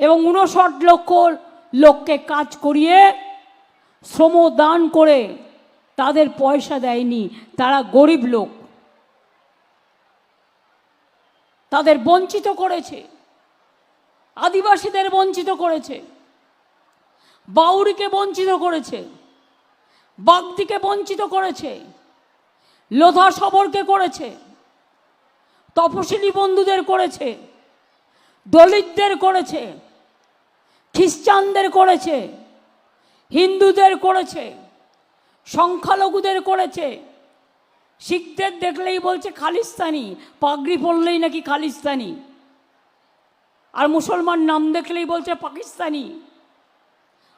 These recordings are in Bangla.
এবং উনষট লক্ষ লোককে কাজ করিয়ে শ্রম দান করে তাদের পয়সা দেয়নি। তারা গরিব লোক। তাদের বঞ্চিত করেছে। আদিবাসীদের বঞ্চিত করেছে। বাউরিকে বঞ্চিত করেছে। বাগদিকে বঞ্চিত করেছে। লোধা সবরকে করেছে। তপশিলি বন্ধুদের করেছে। দলিতদের করেছে। খ্রিস্টানদের করেছে, হিন্দুদের করেছে, সংখ্যালঘুদের করেছে। শিখদের দেখলেই বলছে খালিস্তানি, পাগড়ি পড়লেই নাকি খালিস্তানি। আর মুসলমান নাম দেখলেই বলছে পাকিস্তানি।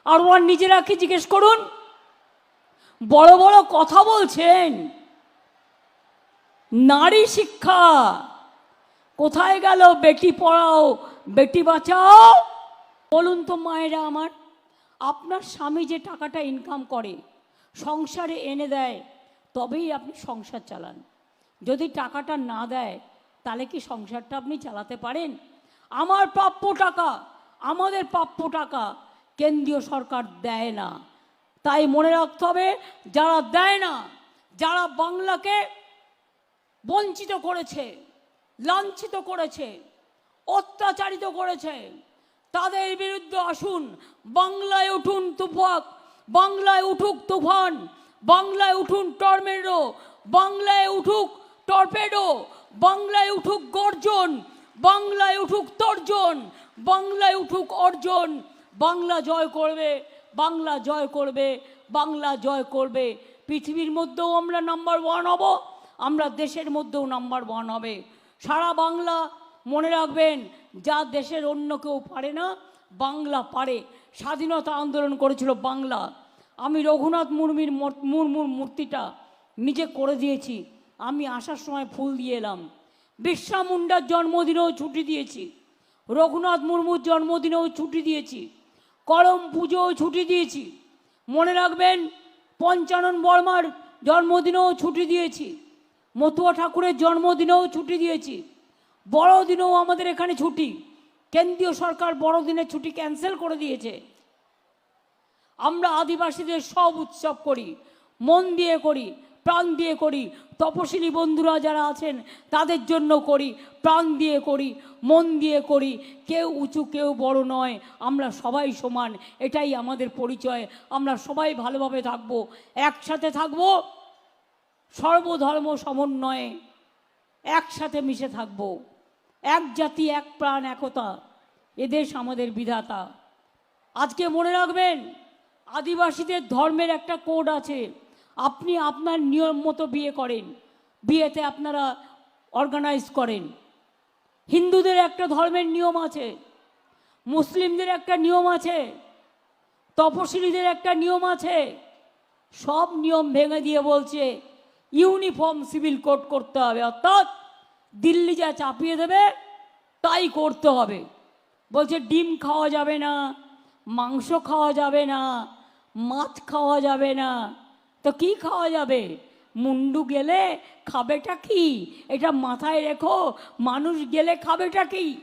আর ওরা নিজেরা কি জিজ্ঞেস করুন? বড় বড় কথা বলছেন। নারী শিক্ষা। কোথায় গেল বেটি পড়াও, বেটি বাঁচাও? বলুন তো মায়েরা আমার, আপনার স্বামী যে টাকাটা ইনকাম করে, সংসারে এনে দেয়, তবেই আপনি সংসার চালান। যদি টাকাটা না দেয়, তাহলে কি সংসারটা আপনি চালাতে পারেন? আমার প্রাপ্য টাকা, আমাদের প্রাপ্য টাকা কেন্দ্রীয় সরকার দেয় না। তাই মনে রাখতে হবে, যারা দেয় না, যারা বাংলাকে বঞ্চিত করেছে, লাঞ্ছিত করেছে, অত্যাচারিত করেছে তাদের বিরুদ্ধে আসুন। বাংলায় উঠুন তুফাক, বাংলায় উঠুক তুফান, বাংলায় উঠুন টর্মেডো বাংলায় উঠুক টর্পেডো, বাংলায় উঠুক গর্জন, বাংলায় উঠুক তর্জন, বাংলায় উঠুক অর্জন। বাংলা জয় করবে, বাংলা জয় করবে, বাংলা জয় করবে। পৃথিবীর মধ্যেও আমরা নাম্বার ওয়ান হব, আমরা দেশের মধ্যেও নাম্বার ওয়ান হবে। সারা বাংলা মনে রাখবেন যা দেশের অন্য কেউ পারে না, বাংলা পারে। স্বাধীনতা আন্দোলন করেছিল বাংলা। আমি রঘুনাথ মুর্মির মূর- মুর্মুর মূর্তিটা নিজে করে দিয়েছি। আমি আসার সময় ফুল দিয়ে এলাম। বিশ্বা মুন্ডার জন্মদিনেও ছুটি দিয়েছি। রঘুনাথ মুর্মুর জন্মদিনেও ছুটি দিয়েছি। করম পুজোও ছুটি দিয়েছি। মনে রাখবেন, পঞ্চানন বর্মার জন্মদিনেও ছুটি দিয়েছি। মতুয়া ঠাকুরের জন্মদিনেও ছুটি দিয়েছি। বড়দিনেও আমাদের এখানে ছুটি। কেন্দ্রীয় সরকার বড়দিনের ছুটি ক্যান্সেল করে দিয়েছে। আমরা আদিবাসীদের সব উৎসব করি, মন দিয়ে করি, প্রাণ দিয়ে করি, তপশিলি বন্ধুরা যারা আছেন তাদের জন্য করি, প্রাণ দিয়ে করি, মন দিয়ে করি। কেউ উঁচু, কেউ বড় নয়, আমরা সবাই সমান, এটাই আমাদের পরিচয়। আমরা সবাই ভালোভাবে থাকব, একসাথে থাকব, সর্বধর্ম সমন্বয়ে একসাথে মিশে থাকব। এক জাতি, এক প্রাণ, একতা এদেশ আমাদের বিধাতা। আজকে মনে রাখবেন, আদিবাসীদের ধর্মের একটা কোড আছে, আপনি আপনার নিয়ম মতো বিয়ে করেন, বিয়েতে আপনারা অর্গানাইজ করেন। হিন্দুদের একটা ধর্মের নিয়ম আছে, মুসলিমদের একটা নিয়ম আছে তপশিলীদের একটা নিয়ম আছে, সব নিয়ম ভেঙে দিয়ে বলছে, ইউনিফর্ম সিভিল কোড করতে হবে, অর্থাৎ দিল্লি যা চাপিয়ে দেবে, তাই করতে হবে। বলছে, ডিম খাওয়া যাবে না, মাংস খাওয়া যাবে না, মাছ খাওয়া যাবে না। তো কি খাওয়া যাবে? মুন্ডু গেলে খাবেটা কি? এটা মাথায় রেখো, মানুষ গেলে খাবেটা কি?